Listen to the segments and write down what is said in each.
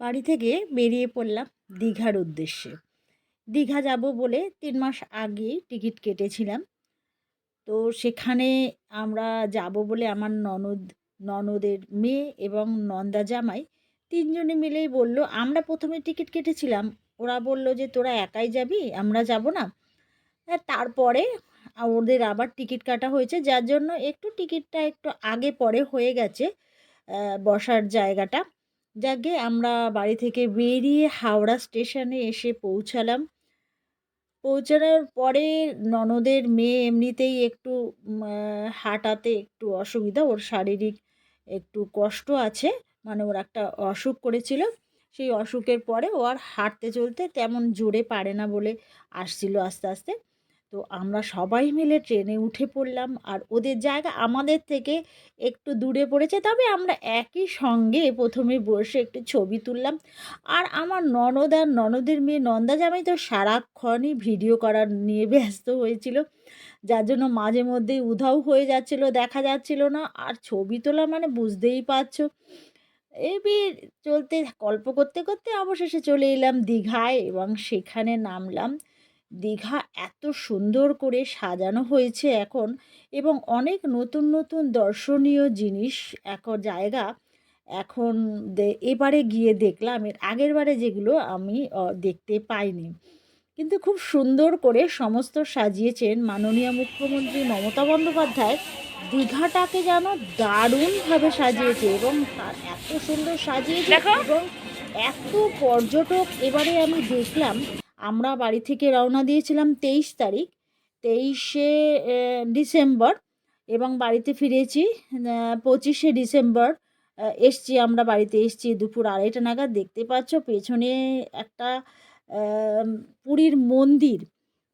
বাড়ি থেকে বেরিয়ে পড়লাম দীঘার উদ্দেশ্যে। দীঘা যাব বলে তিন মাস আগে টিকিট কেটেছিলাম। তো সেখানে আমরা যাব বলে আমার ননদ, ননদের মেয়ে এবং নন্দা জামাই তিনজনে মিলেই বলল, আমরা প্রথমে টিকিট কেটেছিলাম। ওরা বলল যে, তোরা একাই যাবি? আমরা যাব না। আর তারপরে ওদের আবার টিকিট কাটা হয়েছে। যার জন্য একটু টিকিটটা একটু আগে পরে হয়ে গেছে বসার জায়গাটা। যাকে আমরা বাড়ি থেকে বেরিয়ে হাওড়া স্টেশনে এসে পৌঁছালাম। পৌঁছানোর পরে ননদের মেয়ে এমনিতেই একটু হাঁটাতে একটু অসুবিধা, ওর শারীরিক একটু কষ্ট আছে মানে ওর একটা অসুখ করেছিল। সেই অসুখের পরে ও আর হাঁটতে চলতে তেমন জোরে পারে না বলে আসছিল আস্তে আস্তে। তো আমরা সবাই মিলে ট্রেনে উঠে পড়লাম আর ওদের জায়গা আমাদের থেকে একটু দূরে পড়েছে। তবে আমরা একই সঙ্গে প্রথমে বসে একটু ছবি তুললাম। আর আমার ননদ আর ননদের মেয়ে নন্দা জামাই তো সারাক্ষণই ভিডিও করার নিয়ে ব্যস্ত হয়েছিল। যার জন্য মাঝে মধ্যেই উধাও হয়ে যাচ্ছিল, দেখা যাচ্ছিল না। আর ছবি তোলা মানে বুঝতেই পারছ। এবি চলতে, গল্প করতে করতে অবশেষে চলে এলাম দীঘায় এবং সেখানে নামলাম। দীঘা এত সুন্দর করে সাজানো হয়েছে এখন এবং অনেক নতুন নতুন দর্শনীয় জিনিস এখন জায়গা এখন এবারে গিয়ে দেখলাম। এর আগের বারে যেগুলো আমি দেখতে পাইনি। কিন্তু খুব সুন্দর করে সমস্ত সাজিয়েছেন মাননীয় মুখ্যমন্ত্রী মমতা বন্দ্যোপাধ্যায়। দীঘাটাকে যেন দারুণভাবে সাজিয়েছে এবং তার এত সুন্দর সাজিয়েছে এবং এত পর্যটক এবারে আমি দেখলাম। আমরা বাড়ি থেকে রওনা দিয়েছিলাম তেইশ তারিখ, তেইশে ডিসেম্বর এবং বাড়িতে ফিরেছি পঁচিশে ডিসেম্বর এসছি, আমরা বাড়িতে এসছি দুপুর আড়াইটা নাগাদ। দেখতে পাচ্ছ পেছনে একটা পুরীর মন্দির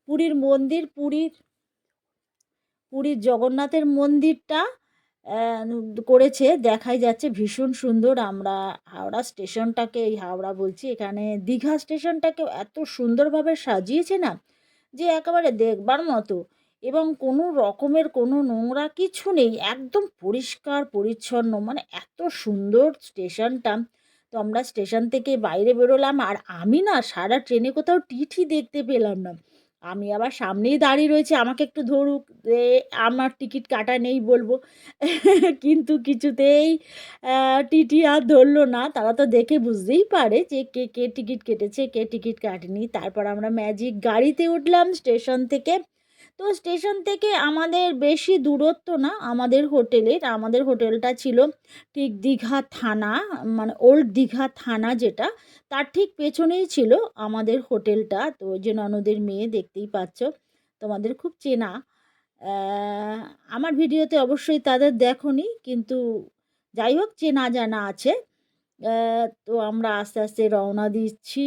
পুরীর মন্দির, পুরীর পুরীর জগন্নাথের মন্দিরটা করেছে, দেখাই যাচ্ছে। ভীষণ সুন্দর আমরা হাওড়া স্টেশনটাকে, এই হাওড়া বলছি, এখানে দীঘা স্টেশনটাকে এত সুন্দরভাবে সাজিয়েছে না যে একেবারে দেখবার মতো। এবং কোনো রকমের কোনো নোংরা কিছু নেই, একদম পরিষ্কার, পরিচ্ছন্ন মানে এত সুন্দর স্টেশনটা। তো আমরা স্টেশন থেকে বাইরে বেরোলাম, আর আমি না সারা ট্রেনে কোথাও টিটি দেখতে পেলাম না। আমি আবার সামনেই দাঁড়িয়ে রয়েছে, আমাকে একটু ধরুক আমার টিকিট কাটা নেই বলব। কিন্তু কিছুতেই টিটি আর ধরলো না। তারা তো দেখে বুঝতেই পারে যে কে কে টিকিট কেটেছে, কে টিকিট কাটেনি। তারপর আমরা ম্যাজিক গাড়িতে উঠলাম, স্টেশন থেকে। তো স্টেশন থেকে আমাদের বেশি দূরত্ব না, আমাদের হোটেলের, আমাদের হোটেলটা ছিল ঠিক দীঘা থানা মানে ওল্ড দীঘা থানা যেটা, তার ঠিক পেছনেই ছিল আমাদের হোটেলটা। তো যে ননদের মেয়ে দেখতেই পাচ্ছ, তোমাদের খুব চেনা। আমার ভিডিওতে অবশ্যই তাদের দেখোনি, কিন্তু যাই হোক চেনা জানা আছে। তো আমরা আস্তে আস্তে রওনা দিচ্ছি।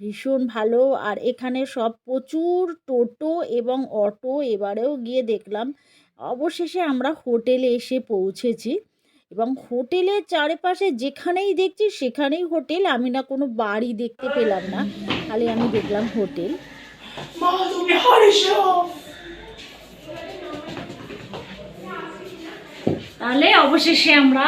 ভীষণ ভালো। আর এখানে সব প্রচুর টোটো এবং অটো এবারেও গিয়ে দেখলাম অবশেষে আমরা হোটেলে এসে পৌঁছেছি। এবং হোটেলের চারিপাশে যেখানেই দেখছি সেখানেই হোটেল আমি না কোনো বাড়ি দেখতে পেলাম না খালি আমি দেখলাম হোটেল। তাহলে অবশেষে আমরা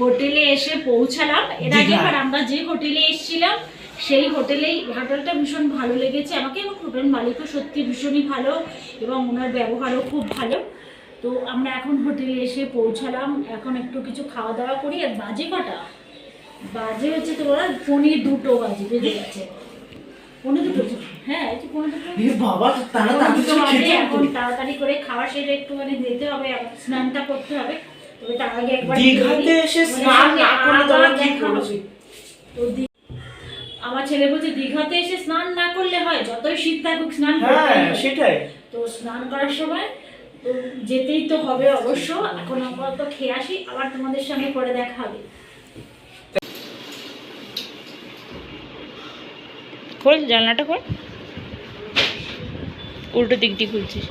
হোটেলে এসে পৌঁছালাম। এর আগে আমরা যে হোটেলে এসেছিলাম সেই হোটেলেই হোটেলটা ভীষণ ভালো লেগেছে। আমাকে এবং হোটেল মালিকও সত্যি ভীষণই ভালো এবং ওনার ব্যবহারও খুব ভালো। তো আমরা এখন হোটেলে এসে পৌঁছালাম। এখন একটু কিছু খাওয়া দাওয়া করি। আর বাজে কটা? বাজে হচ্ছে তো ওরা পনির দুটো বাজে বেজে গেছে পনেরো দুটো হ্যাঁ এই পনেরো দুটো বাবা তাড়াতাড়ি এখন করে খাওয়া সেরে একটুখানি যেতে হবে স্নানটা করতে হবে। তবে তার আগে একবার দীঘাতে এসে স্নান না করলে তোমরা আবার কি করবে? তো আমার ছেলে বলছে দীঘাতে এসে স্নান না করলে হয় যতই শীত থাকুক স্নান হ্যাঁ সেটাই। তো স্নান করার সময় তো যেতেই তো হবে অবশ্য এখন আপাতত খেয়ে আসি আবার তোমাদের সঙ্গে পরে দেখা হবে। খোল জানলাটা খোল। উল্টো দিকটি খুলছিস।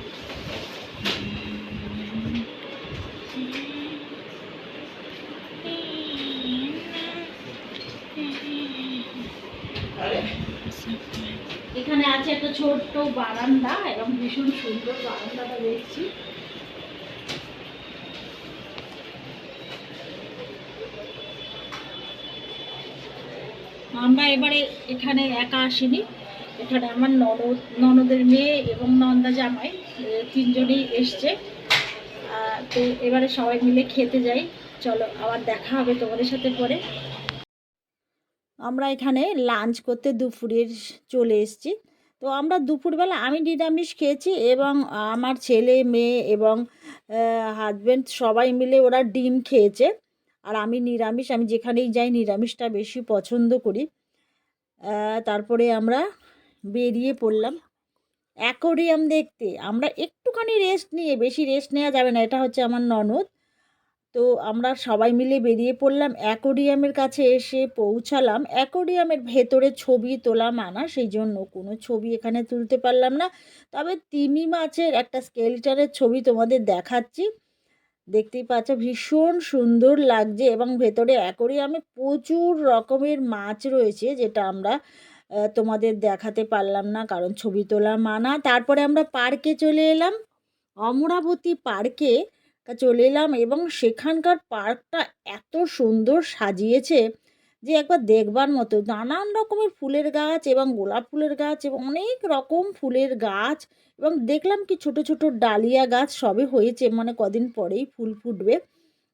এখানে আছে একটা ছোট্ট বারান্দা এবং ভীষণ সুন্দর বারান্দাটা দেখছি। আমরা এবারে এখানে একা আসিনি। এখানে আমার ননদ, ননদের মেয়ে এবং নন্দা জামাই তিনজনই এসছে। তো এবারে সবাই মিলে খেতে যাই। চলো, আবার দেখা হবে তোমাদের সাথে পরে। আমরা এখানে লাঞ্চ করতে দুপুরের চলে এসেছি। তো আমরা দুপুরবেলা আমি নিরামিষ খেয়েছি এবং আমার ছেলে, মেয়ে এবং হাজব্যান্ড সবাই মিলে ওরা ডিম খেয়েছে। আর আমি নিরামিষ, আমি যেখানেই যাই নিরামিষটা বেশি পছন্দ করি। তারপরে আমরা বেরিয়ে পড়লাম। অ্যাকোরিয়াম দেখতে। আমরা একটুখানি রেস্ট নিয়ে, বেশি রেস্ট নেওয়া যাবে না, এটা হচ্ছে আমার ননদ। তো আমরা সবাই মিলে বেরিয়ে পড়লাম অ্যাকোরিয়ামের কাছে এসে পৌঁছালাম। অ্যাকোরিয়ামের ভেতরে ছবি তোলা মানা সেই জন্য কোনো ছবি এখানে তুলতে পারলাম না। তবে তিমি মাছের একটা স্কেলটারের ছবি তোমাদের দেখাচ্ছি। দেখতেই পাচ্ছ ভীষণ সুন্দর লাগছে এবং ভেতরে অ্যাকোরিয়ামে প্রচুর রকমের মাছ রয়েছে, যেটা আমরা তোমাদের দেখাতে পারলাম না, কারণ ছবি তোলা মানা। তারপরে আমরা পার্কে চলে এলাম। অমরাবতী পার্কে চলে এলাম এবং সেখানকার পার্কটা এত সুন্দর সাজিয়েছে যে একবার দেখবার মতো। নানান রকমের ফুলের গাছ এবং গোলাপ ফুলের গাছ এবং অনেক রকম ফুলের গাছ এবং দেখলাম কি ছোট ছোট ডালিয়া গাছ সবে হয়েছে মানে কদিন পরেই ফুল ফুটবে,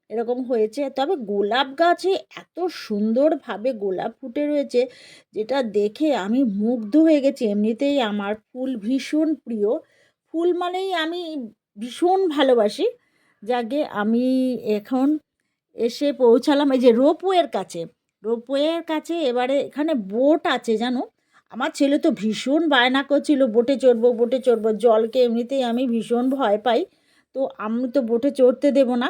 এরকম হয়েছে। তবে গোলাপ গাছে এত সুন্দরভাবে গোলাপ ফুটে রয়েছে যেটা দেখে আমি মুগ্ধ হয়ে গেছি। এমনিতেই আমার ফুল ভীষণ প্রিয়। ফুল মানেই আমি ভীষণ ভালোবাসি। যাকে আমি এখন এসে পৌঁছালাম এই যে রোপওয়ের কাছে। রোপওয়ের কাছে এবারে এখানে বোট আছে, জানো? আমার ছেলে তো ভীষণ বায়না করছিল, বোটে চড়বো বোটে চড়বো, জলকে এমনিতেই আমি ভীষণ ভয় পাই। তো আমি তো বোটে চড়তে দেবো না,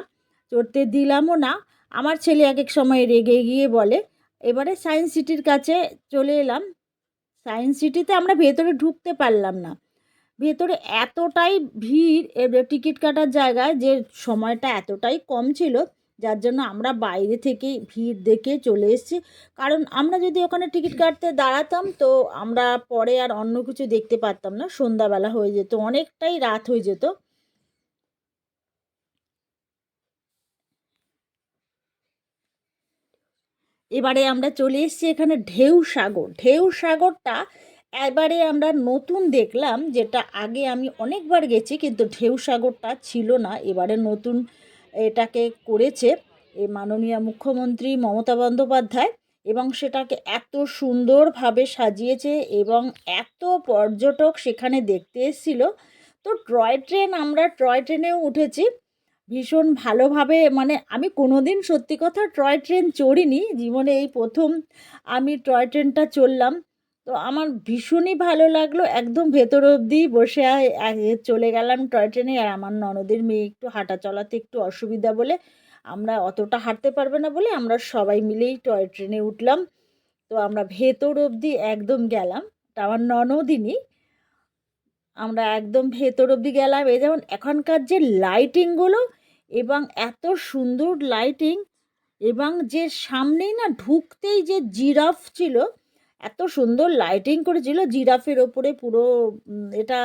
চড়তে দিলামও না। আমার ছেলে এক এক সময় রেগে গিয়ে বলে, এবারে সায়েন্স সিটির কাছে চলে এলাম। সায়েন্স সিটিতে আমরা ভেতরে ঢুকতে পারলাম না। ভেতরে এতটাই ভিড় টিকিট কাটার জায়গায় যে সময়টা এতটাই কম ছিল, যার জন্য আমরা বাইরে থেকেই ভিড় দেখে চলে এসেছি। কারণ আমরা যদি ওখানে টিকিট কাটতে দাঁড়াতাম, তো আমরা পরে আর অন্য কিছু দেখতে পারতাম না। সন্ধ্যাবেলা হয়ে যেত, অনেকটাই রাত হয়ে যেত। এবারে আমরা চলে এসেছি এখানে ঢেউ সাগর। ঢেউ সাগরটা এবারে আমরা নতুন দেখলাম যেটা আগে আমি অনেকবার গেছি, কিন্তু ঢেউ সাগরটা ছিল না। এবারে নতুন এটাকে করেছে এ মাননীয় মুখ্যমন্ত্রী মমতা বন্দ্যোপাধ্যায় এবং সেটাকে এত সুন্দরভাবে সাজিয়েছে এবং এত পর্যটক সেখানে দেখতে এসেছিল। তো টয় ট্রেন, আমরা টয় ট্রেনেও উঠেছি। ভীষণ ভালোভাবে মানে আমি কোনো দিন সত্যি কথা টয় ট্রেন চড়িনি। জীবনে এই প্রথম আমি টয় ট্রেনটা চড়লাম। তো আমার ভীষণই ভালো লাগল। একদম ভেতর অবধি বসে চলে গেলাম টয় ট্রেনে আর আমার ননদের মেয়ে একটু হাঁটা চলাতে একটু অসুবিধা বলে আমরা অতটা হাঁটতে পারবে না বলে আমরা সবাই মিলেই টয় ট্রেনে উঠলাম। তো আমরা ভেতর অবধি একদম গেলাম। আমার ননদিনী, আমরা একদম ভেতর অবধি গেলাম। এই যেমন এখনকার যে লাইটিংগুলো এবং এত সুন্দর লাইটিং এবং যে সামনেই না ঢুকতেই যে জিরাফ ছিল এত সুন্দর লাইটিং করেছিল, জিরাফের ওপরে পুরো এটা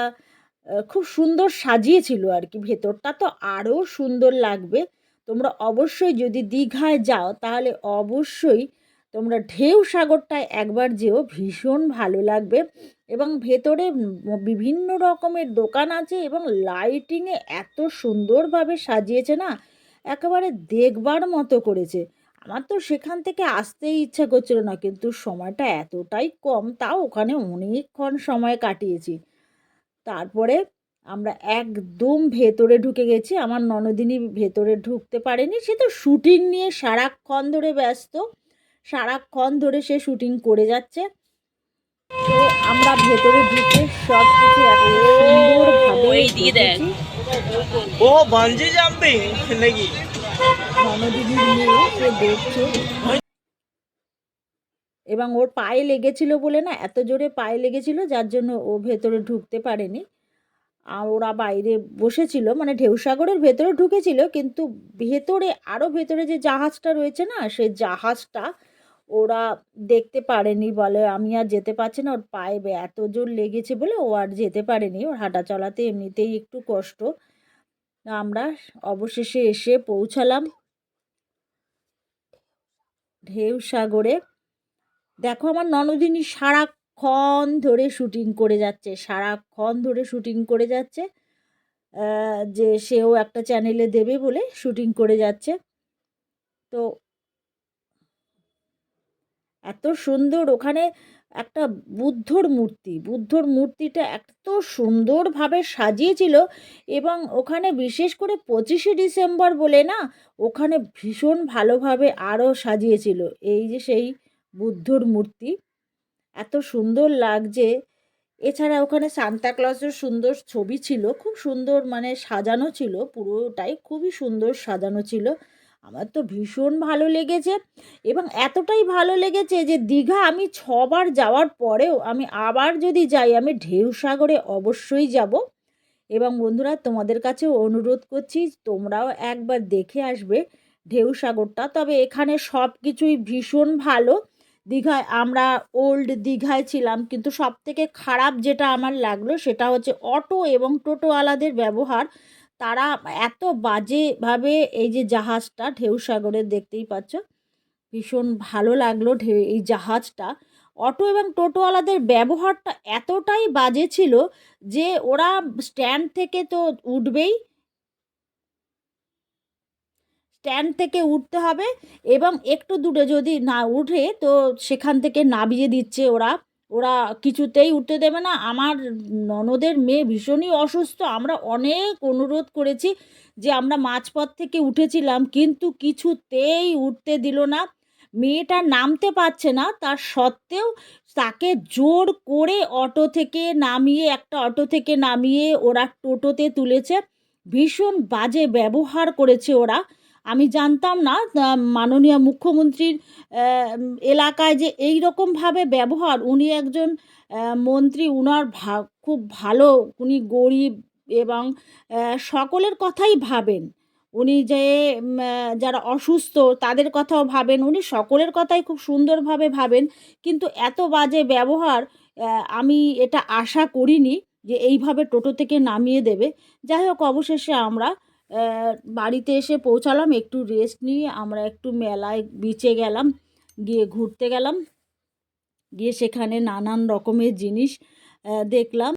খুব সুন্দর সাজিয়েছিল আর কি ভেতরটা। তো আরও সুন্দর লাগবে। তোমরা অবশ্যই যদি দীঘায় যাও, তাহলে অবশ্যই তোমরা ঢেউ সাগরটায় একবার যেও, ভীষণ ভালো লাগবে। এবং ভেতরে বিভিন্ন রকমের দোকান আছে এবং লাইটিংয়ে এত সুন্দরভাবে সাজিয়েছে না, একেবারে দেখবার মতো করেছে। আমার তো সেখান থেকে আসতেই ইচ্ছা করছিল না কিন্তু সময়টা এতটাই কম তাও ওখানে অনেকক্ষণ সময় কাটিয়েছি। তারপরে আমরা একদম ভেতরে ঢুকে গেছি আমার ননদিনী ভেতরে ঢুকতে পারেনি সে তো শুটিং নিয়ে সারাক্ষণ ধরে ব্যস্ত সারাক্ষণ ধরে সে শুটিং করে যাচ্ছে। তো আমরা ভেতরে ঢুকে সব কিছু এত সুন্দরভাবে। ও বাঞ্জি জাম্পিং নাকি? এবং ওর পায়ে লেগেছিল বলে না, এত জোরে পায়ে লেগেছিল যার জন্য ও ভেতরে ঢুকতে পারেনি। আর ওরা বাইরে বসেছিল মানে ঢেউসাগরের ভেতরে ঢুকেছিল, কিন্তু ভেতরে আরও ভেতরে যে জাহাজটা রয়েছে না, সে জাহাজটা ওরা দেখতে পারেনি বলে, আমি আর যেতে পারছি না, ওর পায়ে এত জোর লেগেছে বলে ও আর যেতে পারেনি, ওর হাঁটা চলাতে এমনিতেই একটু কষ্ট। আমরা অবশেষে এসে পৌঁছালাম। ঢেউ সাগরে। দেখো আমার ননদিনী সারাক্ষণ ধরে শুটিং করে যাচ্ছে, সারাক্ষণ ধরে শুটিং করে যাচ্ছে। যে সেও একটা চ্যানেলে দেবে বলে শুটিং করে যাচ্ছে। তো এত সুন্দর ওখানে একটা বুদ্ধর মূর্তি। বুদ্ধর মূর্তিটা এত সুন্দরভাবে সাজিয়েছিল এবং ওখানে বিশেষ করে পঁচিশে ডিসেম্বর বলে না, ওখানে ভীষণ ভালোভাবে আরও সাজিয়েছিল এই যে সেই বুদ্ধর মূর্তি। এত সুন্দর লাগছে। এছাড়া ওখানে সান্তাক্লজের সুন্দর ছবি ছিল, খুব সুন্দর মানে সাজানো ছিল, পুরোটাই খুবই সুন্দর সাজানো ছিল। আমার তো ভীষণ ভালো লেগেছে এবং এতটাই ভালো লেগেছে যে দীঘা আমি ছবার যাওয়ার পরেও আমি আবার যদি যাই, আমি ঢেউসাগরে অবশ্যই যাব। এবং বন্ধুরা, তোমাদের কাছেও অনুরোধ করছি, তোমরাও একবার দেখে আসবে ঢেউসাগরটা তবে এখানে সব কিছুই ভীষণ ভালো। দীঘায় আমরা ওল্ড দীঘায় ছিলাম, কিন্তু সব থেকে খারাপ যেটা আমার লাগল সেটা হচ্ছে অটো এবং টোটোওয়ালাদের ব্যবহার। তারা এত বাজেভাবে এই যে জাহাজটা ঢেউসাগরে দেখতেই পাচ্ছ। ভীষণ ভালো লাগল ঢেউ, এই জাহাজটা। অটো এবং টোটোওয়ালাদের ব্যবহারটা এতটাই বাজে ছিল যে ওরা স্ট্যান্ড থেকে তো উঠবেই। স্ট্যান্ড থেকে উঠতে হবে এবং একটু দূরে যদি না উঠে তো সেখান থেকে নামিয়ে দিচ্ছে ওরা। ওরা কিছুতেই উঠতে দেবে না। আমার ননদের মেয়ে ভীষণই অসুস্থ। আমরা অনেক অনুরোধ করেছি যে আমরা মাঝপথ থেকে উঠেছিলাম, কিন্তু কিছুতেই উঠতে দিল না। মেয়েটা নামতে পারছে না, তার সত্ত্বেও তাকে জোর করে অটো থেকে নামিয়ে, একটা অটো থেকে নামিয়ে ওরা টোটোতে তুলেছে। ভীষণ বাজে ব্যবহার করেছে ওরা। আমি জানতাম না মাননীয় মুখ্যমন্ত্রীর এলাকায় যে এই রকমভাবে ব্যবহার। উনি একজন মন্ত্রী, উনার ভা, খুব ভালো, উনি গরিব এবং সকলের কথাই ভাবেন। উনি যে যারা অসুস্থ, তাদের কথাও ভাবেন, উনি সকলের কথাই খুব সুন্দরভাবে ভাবেন। কিন্তু এত বাজে ব্যবহার আমি এটা আশা করিনি যে এইভাবে টোটো থেকে নামিয়ে দেবে। যাই হোক, অবশেষে আমরা বাড়িতে এসে পৌঁছালাম, একটু রেস্ট নিয়ে আমরা একটু মেলায় বিচে গেলাম, গিয়ে ঘুরতে গেলাম, গিয়ে সেখানে নানান রকমের জিনিস দেখলাম।